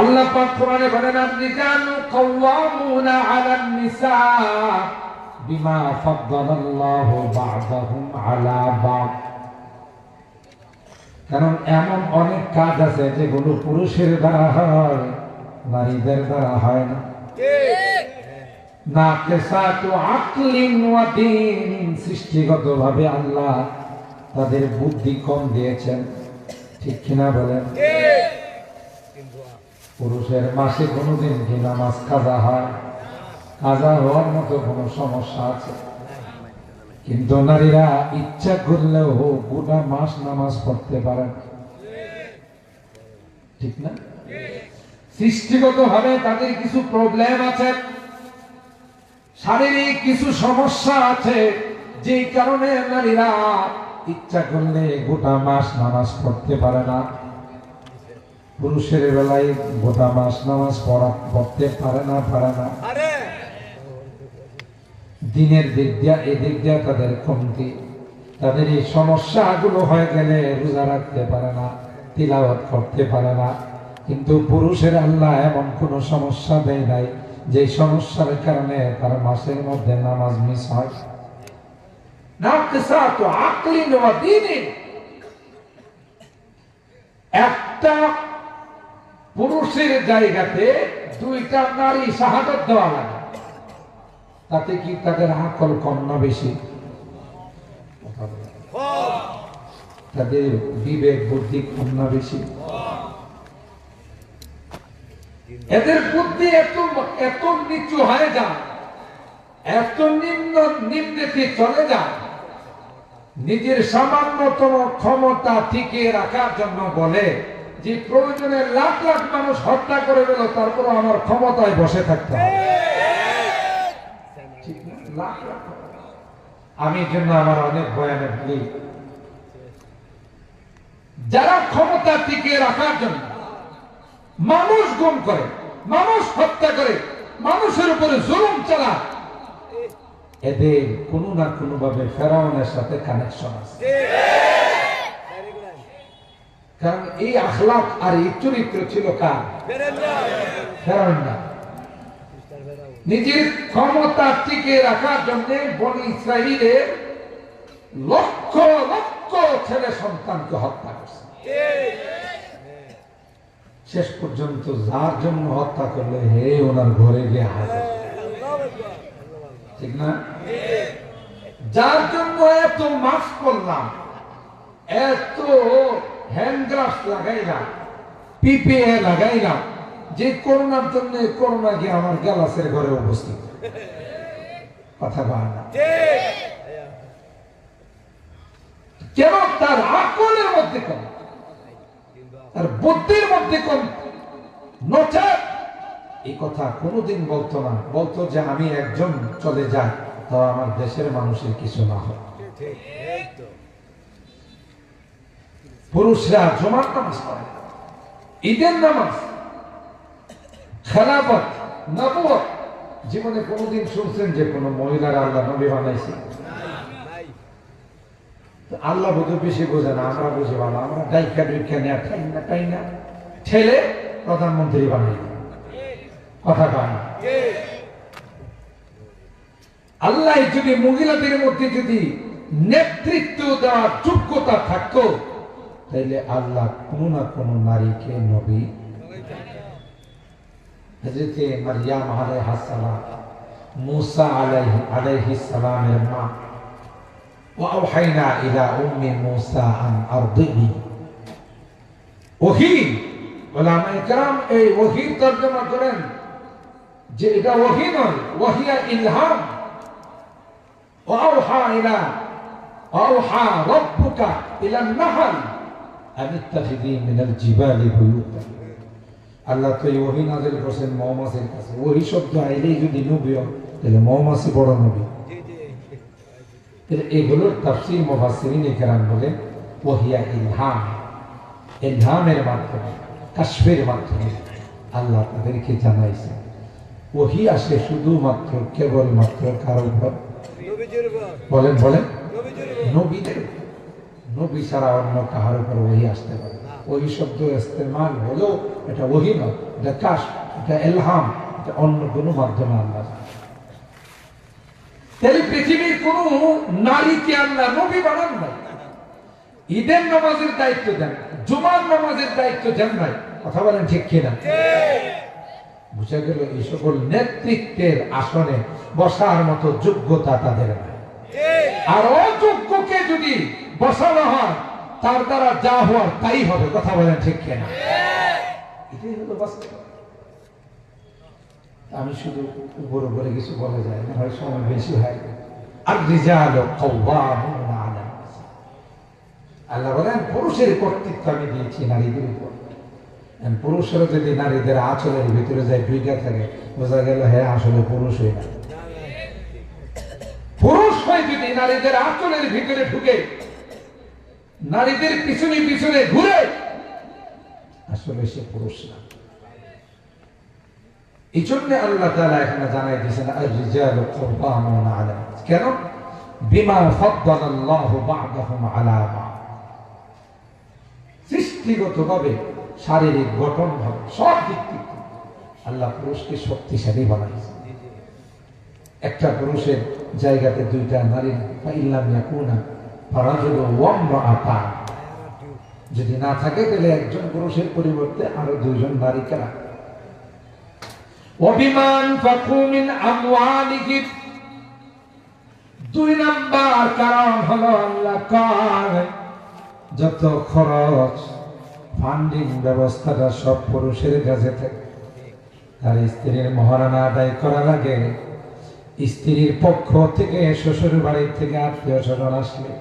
আল্লাহ পাক কোরআনে বলেন আর-রিজালু কাওয়ামুনা 'আলান নিসা বিমা ফাদ্দালাল্লাহু বা'দাহুম 'আলা বা'দ। কারণ এমন অনেক কাজ আছে যেগুলো পুরুষের দ্বারা হয়, নারীদের দ্বারা হয় না। না কেসাতু আকলিন ওয়া দীন সৃষ্টিগতভাবে আল্লাহ তাদের বুদ্ধি কম দিয়েছেন। ঠিক কিনা বলেন? পুরুষের মাসে কোনোদিন কি নামাজ কাজা হয়? কাজা হওয়ার মতো কোনো সমস্যা আছে? কিন্তু নারীরা ইচ্ছা করলেও গোটা মাস নামাজ পড়তে পারেন ঠিক না? সৃষ্টিগত ভাবে তাদের কিছু প্রবলেম আছে। শারীরিক কিছু সমস্যা আছে। যে কারণে নারীরা ইচ্ছা করলে গোটা মাস নামাজ পড়তে পারে না। পুরুষের বেলায় গোটা মাস নামাজ পড়া পড়তে পারে না পারে না। দিনের দিক দিয়া এদিক দিয়া তাদের কমতি। তাদের এই সমস্যাগুলো হয়ে গেলে রোজা রাখতে পারে না তিলাওয়াত করতে পারে না। কিন্তু পুরুষের আল্লাহ এমন কোনো সমস্যা দেয় নাই যে সমস্যার কারণে তার মাসের মধ্যে নামাজ মিস হয়। একটা পুরুষের জায়গাতে দুইটা নারী শাহাদত দেওয়া লাগে। তাতে কি তাদের আকল কম না বেশি? তাদের বিবেক, বুদ্ধি কম না বেশি? এদের বুদ্ধি এত এত নিচু হয়ে যায়, এত নিম্ন নিম্নেতে চলে যায়, নিজের সামান্যতম ক্ষমতা টিকিয়ে রাখার জন্য বলে যে প্রয়োজনে লাখ লাখ মানুষ হত্যা করে দিল তারপর আমার ক্ষমতায় বসে থাকতে হবে। আমি জন্য আমার অনেক ভয়ানক বলি যারা ক্ষমতা টিকিয়ে রাখার জন্য মানুষ গুম করে মানুষ হত্যা করে মানুষের উপরে জুলুম চালা এদের কোনো না কোনো ভাবে ফেরাউনের সাথে কানেকশন আছে। কারণ এই আখলাক আর এই চরিত্র ছিল নিজের ক্ষমতা টিকে রাখার জন্য বনি ইসরায়েলের লক্ষ লক্ষ ছেলে সন্তানকে হত্যা করছে। শেষ পর্যন্ত যার জন্য হত্যা করলে হে ওনার ঘরে গিয়ে হাজার। ঠিক না? যার জন্য এত মাফ করলাম, এত হ্যান্ড গ্লাভস লাগাইলাম, পিপিএ লাগাইলাম, যে করোনার জন্য করোনা গিয়ে আমার গ্যালাসের ঘরে উপস্থিত। কথা বলে না। কেন তার আকলের মধ্যে কম, তার বুদ্ধির মধ্যে কম। নচার এই কথা কোনোদিন বলতো না। বলতো যে আমি একজন চলে যাই তো আমার দেশের মানুষের কিছু না হয় পুরুষরা জমার নামাজ পড়ে। ঈদের নামাজ খেলাপথ নবুয়ত। জীবনে কোনোদিন শুনছেন যে কোনো মহিলারা আল্লাহ নবী বানাইছে? আল্লাহ বোধ বেশি বোঝে না আমরা বুঝে ভালো। আমরা ডাইকা ডুইকা নেয়া ঠাই না টাই না। ঠেলে প্রধানমন্ত্রী বানাই। কথা কয় আল্লাহ যদি মহিলাদের মধ্যে যদি নেতৃত্ব দেওয়ার যোগ্যতা থাকতো তাইলে আল্লাহ কোনো না কোনো নারীকে নবী হজরতে মারিয়াম আলাইহিস সালাম মুসা আলাইহি আলাইহিস সালামের মা وأوحينا إلى أم موسى أن أرضعي ওহি ওলামা ইকরাম এই ওহির তর্জমা করেন যে এটা ওহি নয় ওহিয়া ইলহাম وأوحى إلى وأوحى ربك إلى النحل আল্লাহ তো এই ওহি নাজিল করছেন মৌমাছির কাছে। ওহি শব্দ আইলেই যদি নবী তাহলে মৌমাছি বড় নবী। এগুলোর তাফসির মুফাসসিরিন কেরাম বলে ওহিয়া ইলহাম। ইলহামের মাধ্যমে মাধ্যমে আল্লাহ তাদেরকে জানাইছে ওহি আসে শুধুমাত্র কেবলমাত্র কারও উপর? বলেন বলেন। নবীদের উপর। নবী ছাড়া অন্য কাহার উপর ওহি আসতে পারে ওই শব্দ ইস্তেমাল হলো এটা ওহি নয় এটা কাশ, এটা এলহাম, এটা অন্য কোনো মাধ্যমে আল্লাহ। তাহলে পৃথিবীর কোন নারীকে আল্লাহ নবী বানান নাই। ঈদের নামাজের দায়িত্ব দেন, জুমার নামাজের দায়িত্ব দেন নাই। কথা বলেন ঠিক কিনা? বুঝা গেল এই সকল নেতৃত্বের আসনে বসার মতো যোগ্যতা তাদের নাই। আর অযোগ্যকে যদি বসানো হয়, তার দ্বারা যা হওয়ার তাই হবে, কথা বলেন ঠিক কেনা? আমি শুধু উপর উপরে কিছু বলা যায় না, হয় সময় বেশি হয়। আর রিজাল আল্লাহ বলেন, পুরুষের কর্তৃত্ব আমি দিয়েছি নারীদের উপর। পুরুষেরা যদি নারীদের আচলের ভিতরে যায় দুইটা থাকে, বোঝা গেল হ্যাঁ আসলে পুরুষ হয়ে পুরুষ হয়ে যদি নারীদের আচলের ভিতরে ঢুকে নারীদের পিছনে পিছনে ঘুরে। আসলে সে পুরুষ না। এই জন্য আল্লাহ তাআলা এখানে জানাই দিয়েছেন। কেন? বিমা ফাদ্দালাল্লাহু বা'দাহুম সৃষ্টিগতভাবে, শারীরিক গঠন ভাবে সব দিক থেকে আল্লাহ পুরুষকে শক্তিশালী বানাইছে একটা পুরুষের জায়গাতে দুইটা নারী ইল্লাম ইয়াকুনা ফারাজুল ওয়ামরাআতা যদি না থাকে, তাহলে একজন পুরুষের পরিবর্তে আরও দুইজন নারীকে রাখে অভিমান মিন দুই নাম্বার কারণ হলো আল্লাহ কার যত খরচ ফান্ডিং ব্যবস্থাটা সব পুরুষের কাছে থাকে। আর স্ত্রীর মহারানা আদায় করা লাগে স্ত্রীর পক্ষ থেকে শ্বশুর বাড়ির থেকে আত্মীয় স্বজন আসলে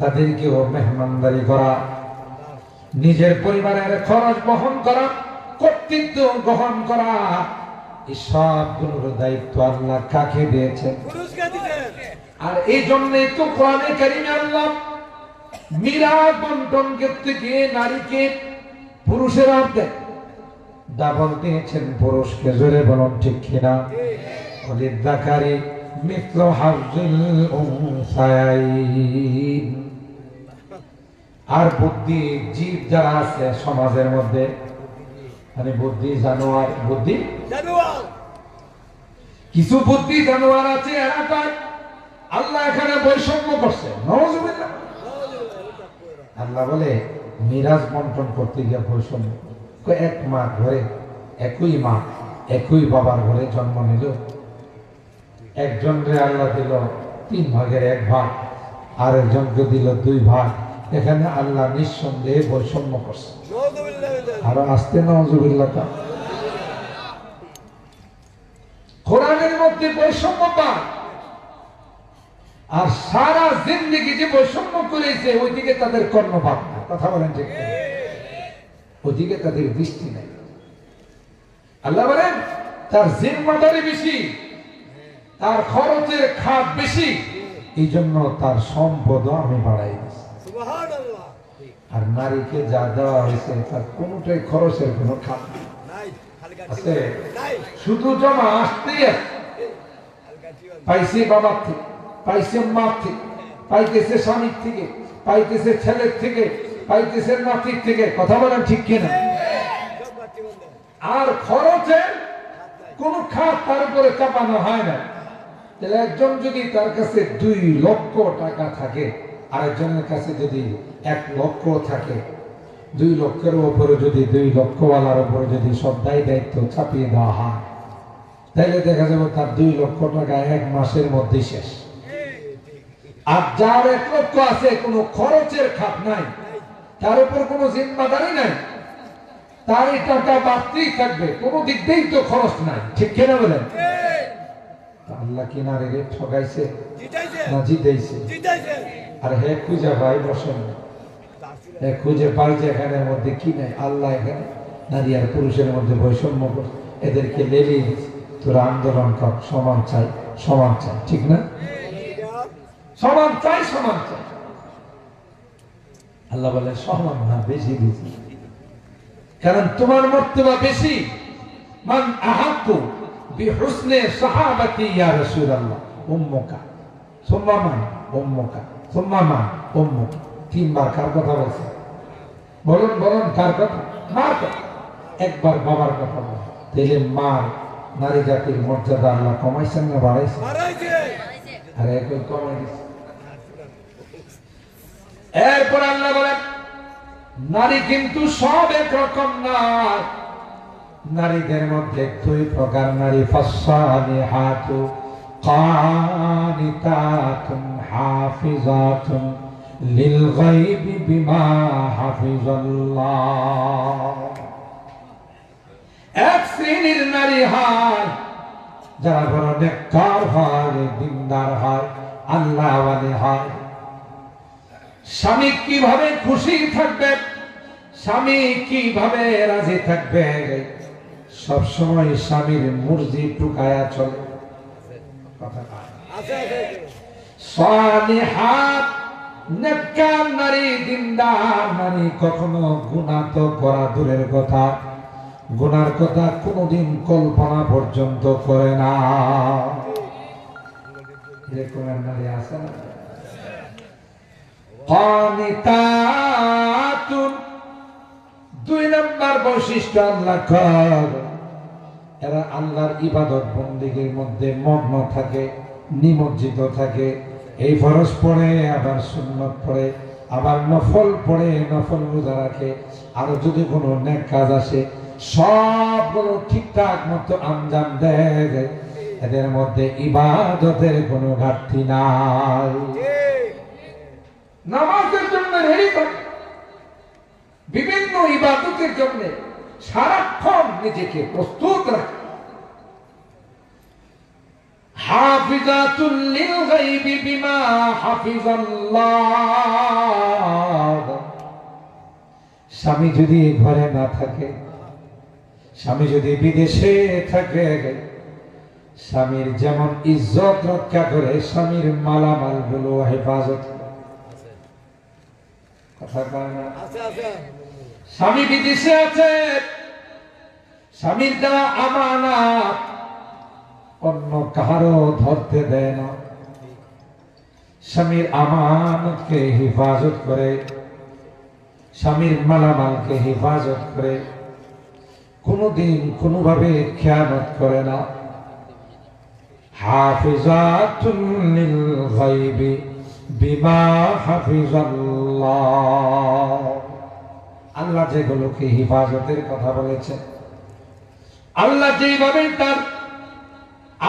তাদেরকেও মেহমানদারি করা, নিজের পরিবারের খরচ বহন করা, কর্তৃত্ব গ্রহণ করা এই সবগুলোর দায়িত্ব আল্লাহ কাকে দিয়েছেন? আর এই জন্যে তো কোরআনে কারিমে আল্লাহ মিরাজ বন্টন করতে গিয়ে নারীকে পুরুষের দেয় ডাবল দিয়েছেন পুরুষকে, জোরে বলুন ঠিক কিনা? অলিদ্দাকারী মিত্র হাফজুল সায়াইন আর বুদ্ধি জীব যারা আছে সমাজের মধ্যে মানে বুদ্ধি জানোয়ার বুদ্ধি? কিছু বুদ্ধি জানোয়ার আছে এরা আল্লাহ এখানে বৈষম্য করছে। আল্লাহ বলে মিরাজ বন্টন করতে গিয়ে বৈষম্য। এক মা ঘরে একই মা একই বাবার ঘরে জন্ম নিল। একজন রে আল্লাহ দিল তিন ভাগের এক ভাগ আর একজনকে দিল দুই ভাগ। এখানে আল্লাহ নিঃসন্দেহে বৈষম্য করছে। আরও আসতে নজুবিল্লাহ কোরআনের মধ্যে বৈষম্য পান আর সারা জিন্দগি যে বৈষম্য করেছে, ওইদিকে তাদের কর্ণপাত না কথা বলেন ঠিক ওইদিকে তাদের দৃষ্টি নেই। আল্লাহ বলেন, তার জিম্মাদারি বেশি, তার খরচের খাত বেশি এই জন্য তার সম্পদও আমি বাড়াই দিচ্ছি আর নারীকে যা দেওয়া হয়েছে তার কোনোটাই খরচের কোনো খাত আছে? শুধু জমা আসতেই আছে। পাইছে বাবার থেকে পাইছে মার থেকে পাইতেছে স্বামীর থেকে পাইতেছে ছেলের থেকে পাইতেছে নাতির থেকে কথা বলেন ঠিক কিনা? আর খরচে কোন খাত তার উপরে চাপানো হয় না। তাহলে একজন যদি তার কাছে দুই লক্ষ টাকা থাকে আরেকজনের কাছে যদি এক লক্ষ থাকে দুই লক্ষের উপরে যদি দুই লক্ষওয়ালার উপরে যদি সব দায় দায়িত্ব চাপিয়ে দেওয়া হয় তাহলে দেখা যাবে তার দুই লক্ষ টাকা এক মাসের মধ্যে শেষ। আর যার এক লক্ষ আছে কোনো খরচের খাত নাই তার উপর কোনো জিম্মাদারি নাই তার এই টাকা বাড়তেই থাকবে কোনো দিক দিয়েই তো খরচ নাই ঠিক কেনা বলেন? আল্লাহ কিনারে ঠগাইছে না জিতাইছে। আর হে খুঁজে ভাই বসেন হে খুঁজে পাই যে এখানের মধ্যে কি নাই, আল্লাহ এখানে নারী আর পুরুষের মধ্যে বৈষম্য করে এদেরকে দিচ্ছে তোরা আন্দোলন কর, সমান চাই সমান চাই, ঠিক না? সমান চাই সমান চাই। আল্লাহ বলে, সমান না, বেশি দিয়েছি কারণ তোমার মর্তবা বেশি। মান আহাক্কু বিহুসনে সাহাবাতি ইয়া রাসূলুল্লাহ, উম্মুকা। সুম্মা মান উম্মুকা। অম্মু তিনবার কার কথা বলছে? বলুন বলুন কার কথা? একবার বাবার কথা বলে মার নারী জাতির মর্যাদা আল্লাহ কমাইছেন না আর একই কমাই দিচ্ছে এরপর আল্লাহ বলেন নারী কিন্তু সব একরকম না নারীদের মধ্যে দুই প্রকার নারী ফাসানি হাতু কানিতাতুন حافظات للغيب بما حفظ الله এক শ্রেণীর নারী হয় যারা বড় নেককার হয় দিনদার হয় আল্লাহওয়ালি হয় স্বামী কিভাবে খুশি থাকবে স্বামী কিভাবে রাজি থাকবে সব সময় স্বামীর মুরজি টুকায়া চলে কথা কয়। সালিহাত নেককার নারী, দিনদার নারী, কখনো গুনাহ তো করা দূরের কথা। গুনার কথা কোনোদিন কল্পনা পর্যন্ত করে না। দুই নম্বর বৈশিষ্ট্য আল্লাহ কর এরা আল্লাহর ইবাদত বন্দিগির মধ্যে মগ্ন থাকে, নিমজ্জিত থাকে। এই ফরজ পড়ে, আবার সুন্নত পড়ে, আবার নফল পড়ে, নফল রোজা রাখে, আর যদি কোনো নেক কাজ আসে, সবগুলো ঠিকঠাক মতো আঞ্জাম দেয় এদের মধ্যে ইবাদতের কোনো ঘাটতি নাই। নামাজের জন্য রেডি থাকে। বিভিন্ন ইবাদতের জন্য সারাক্ষণ নিজেকে প্রস্তুত রাখে। হাফিজাতুল লিল গায়বি বিমা হাফিজাল্লাহ। স্বামী যদি ঘরে না থাকে স্বামী যদি বিদেশে থাকে স্বামীর যেমন ইজ্জত রক্ষা করে স্বামীর মালামালগুলো হেফাজত কথা কয় না? স্বামী বিদেশে আছে স্বামীর দেওয়া আমানত অন্য কারও ধরতে দেয় না। স্বামীর আমানতকে হেফাজত করে, স্বামীর মালামালকে হেফাজত করে, কোনোদিন কোনোভাবে খেয়ানত করে না। আল্লাহ যেগুলোকে হেফাজতের কথা বলেছেন, আল্লাহ যেভাবে তার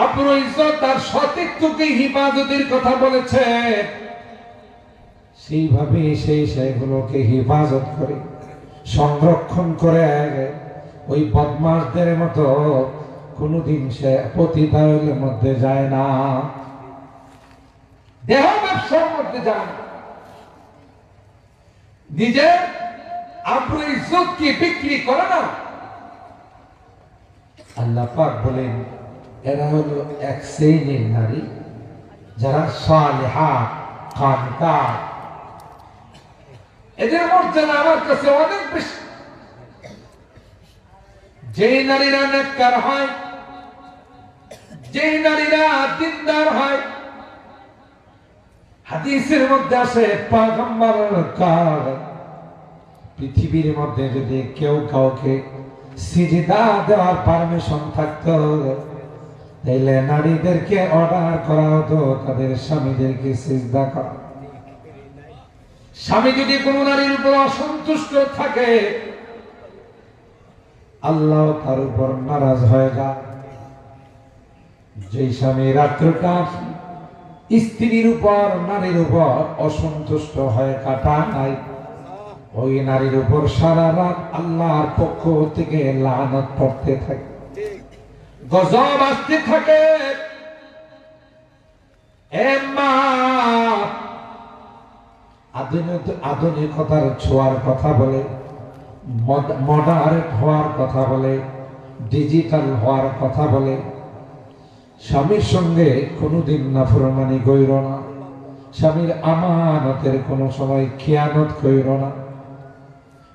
আব্রু ইজ্জত তার সতীত্বকে হিফাজতের কথা বলেছে। সেইভাবে সেই সেগুলোকে হিফাজত করে, সংরক্ষণ করে ওই বদমাসদের মতো কোনোদিন সে পতিতায়ের মধ্যে যায় না। দেহ ব্যবসার মধ্যে যায় না। নিজের আব্রু ইজ্জতকে বিক্রি করে না। আল্লাহ পাক বলেন এরা হলো এক শ্রেণির নারী, যারা সালেহা খানকা এদের মর্যাদা আমার কাছে অনেক বেশি। যেই নারীরা নেককার হয়, যেই নারীরা দিনদার হয়, হাদিসের মধ্যে আসে পাগম্বর কার। পৃথিবীর মধ্যে যদি কেউ কাউকে সিজদা দেওয়ার পারমিশন থাকতো তাইলে নারীদেরকে অর্ডার করা হতো, তাদের স্বামীদেরকে সিজদা করা। স্বামী যদি কোনো নারীর উপর অসন্তুষ্ট থাকে, আল্লাহ তার উপর নারাজ হয়ে যায়। যে স্বামী রাত্রটা স্ত্রীর উপর, নারীর উপর অসন্তুষ্ট হয়ে কাটায়, ওই নারীর উপর সারা রাত আল্লাহর পক্ষ থেকে লানত পড়তে থাকে। গজব আসতে থাকে। আধুনিকতার ছোঁয়ার কথা বলে মডার্ন হওয়ার কথা বলে, ডিজিটাল হওয়ার কথা বলে। স্বামীর সঙ্গে কোনোদিন নাফরমানি গইর না। স্বামীর আমানতের কোনো সময় খেয়ানত কইর না।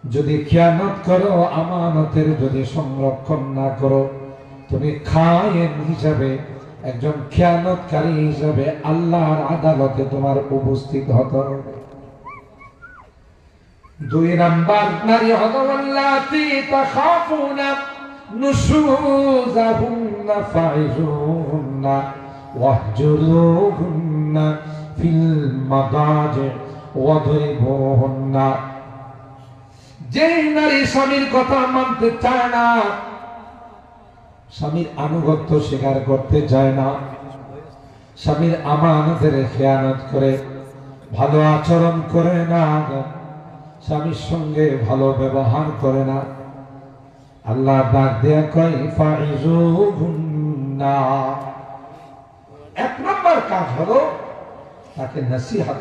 যদি খেয়ানত করো, আমানতের যদি সংরক্ষণ না করো তুমি খায়েন হিসাবে, একজন খেয়ানতকারী হিসাবে আল্লাহর আদালতে তোমার উপস্থিত হতে দুই নাম্বার, নারী ওয়াদরিবুহুন্না। যেই নারী স্বামীর কথা মানতে চায় না স্বামীর আনুগত্য স্বীকার করতে চায় না। স্বামীর আমানতের খেয়ানত করে, ভালো আচরণ করে না। স্বামীর সঙ্গে ভালো ব্যবহার করে না। আল্লাহ ডাক দেয়া কয়, ফাইজুহুন্না। এক নম্বর কাজ হলো তাকে নসিহত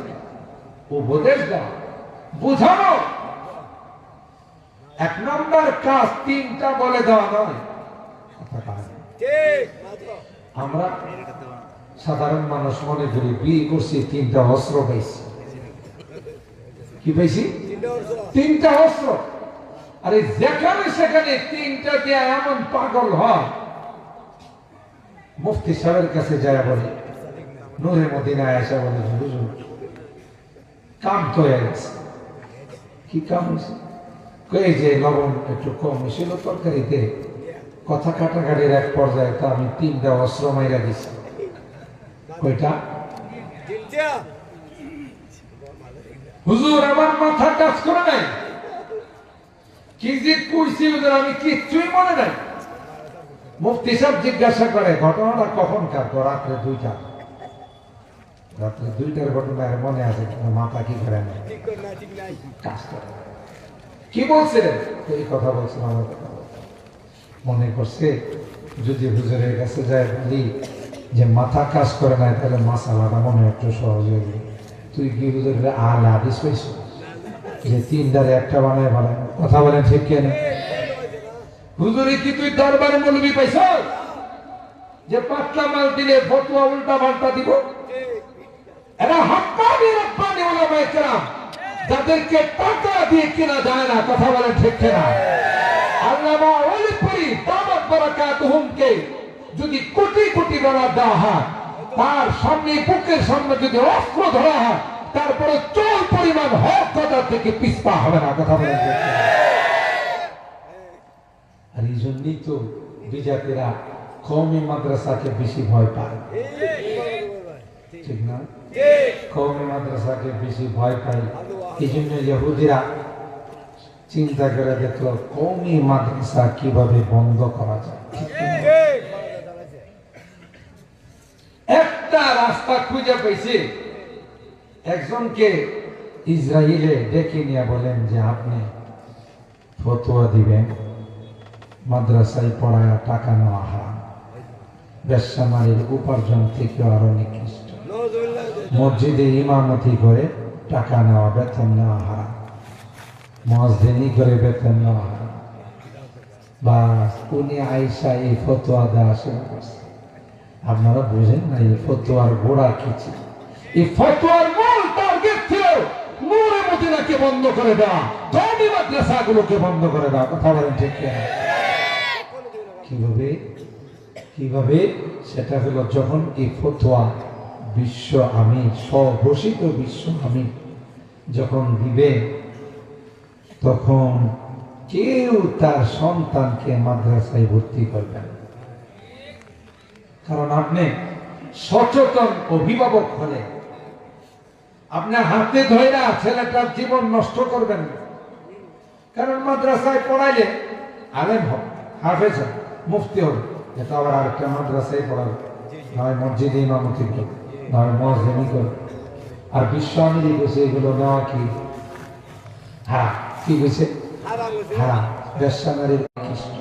উপদেশ দেওয়া, বুঝানো। এক নম্বর কাজ তিনটা বলে দেওয়া নয় আমরা সাধারণ মানুষ মনে করি, বিয়ে করছি, তিনটা অস্ত্র পাইছি। কি পাইছি? তিনটা অস্ত্র। আরে যেখানে সেখানে তিনটা দিয়ে এমন পাগল হয়। মুফতি সাহেবের কাছে যায় বলে, নূরে মদিনায় আসা বলে, হুজুর, কাম তো গেছে। কি কাম হয়েছে? কই যে লবণ একটু কম হয়েছিল তরকারিতে। কথা কাটাকাটির এক পর্যায়ে তো আমি তিনটা অস্ত্র মাইরা দিছি। কইটা হুজুর আমার মাথা কাজ করে নাই। কি যে কইছি হুজুর আমি কিচ্ছুই মনে নাই। মুফতি সাহেব জিজ্ঞাসা করে ঘটনাটা কখন কার? তো রাত্রে দুইটা। রাত্রে দুইটার ঘটনা মনে আছে মাথা কি করে না কাজ করে। কি বলছিলেন? এই কথা বলছিলাম আমার কথা। মনে করছে, যদি হুজুরের কাছে যায় বলি যে মাথা কাজ করে না তাহলে মাসালাটা মনে একটু সহজ হয়ে যাবে। তুই কি হুজুরের আল হাদিস পাইছ? যে তিন একটা বানায় বানায় কথা বলেন ঠিক কেন? হুজুরে, কি তুই দরবারে মৌলবি পাইছ? যে পাতলা মাল দিলে ফতুয়া উল্টা পাল্টা দিব? এরা হাক্কানি রব্বানি ওলামায়ে কেরাম, যাদেরকে টাকা দিয়ে কেনা যায় না। কথা বলেন ঠিক কিনা? আল্লামা দামাত যদি কোটি কোটি ডলার দেওয়া হয়, তার সামনে বুকের সামনে যদি অস্ত্র ধরা হয়, তারপরে চোল পরিমাণ হক কথা থেকে পিস্পা হবে না, কথা কিনা? আর এই জন্যই তো বিজাতিরা কৌমি মাদ্রাসাকে বেশি ভয় পায়। ঠিক না? কৌমি মাদ্রাসাকে বেশি ভয় পায়। এই জন্য ইহুদিরা চিন্তা করে দেখল কৌমি মাদ্রাসা কীভাবে বন্ধ করা যায়? একটা রাস্তা খুঁজে পেয়েছে একজনকে ইসরায়েলে ডেকে নিয়ে বলেন যে, আপনি ফতোয়া দিবেন। মাদ্রাসায় পড়ায় টাকা নেওয়া হারাম। বেশ্যামারির উপার্জন থেকে আরও নিকৃষ্ট। মসজিদে ইমামতি করে টাকা নেওয়া, বেতন নেওয়া হারাম। মসজিদি করে বেতন হারাম উনি আইসা এই ফতোয়া দেওয়া শুরু করছে। আপনারা বুঝেন না, এই ফতোয়ার গোড়া কি ছিল? এই ফতোয়ার মূল টার্গেট ছিল নূরে মদিনাকে বন্ধ করে দেওয়া কওমি মাদ্রাসাগুলোকে বন্ধ করে দেওয়া। কথা বলেন ঠিক কীভাবে? কীভাবে? সেটা হলো যখন এই ফতোয়া বিশ্ব আমি স্বঘোষিত বিশ্ব আমি যখন দিবে তখন কেউ তার সন্তানকে মাদ্রাসায় ভর্তি করবেন। কারণ আপনি সচেতন অভিভাবক হলে আপনার হাতে ধৈরা ছেলেটার জীবন নষ্ট করবেন কারণ মাদ্রাসায় পড়াইলে আলেম হবে হাফেজ হবে মুফতি হবে এটা আবার আরেকটা মাদ্রাসায় পড়াবে। নয় মসজিদে ইমামতি করবে, নয় মসজিদি করবে। আর বিশ্ব আমিরি বসে এগুলো নেওয়া কি? হ্যাঁ। কি বলছে হারাম বেশানারির কৃষ্ণ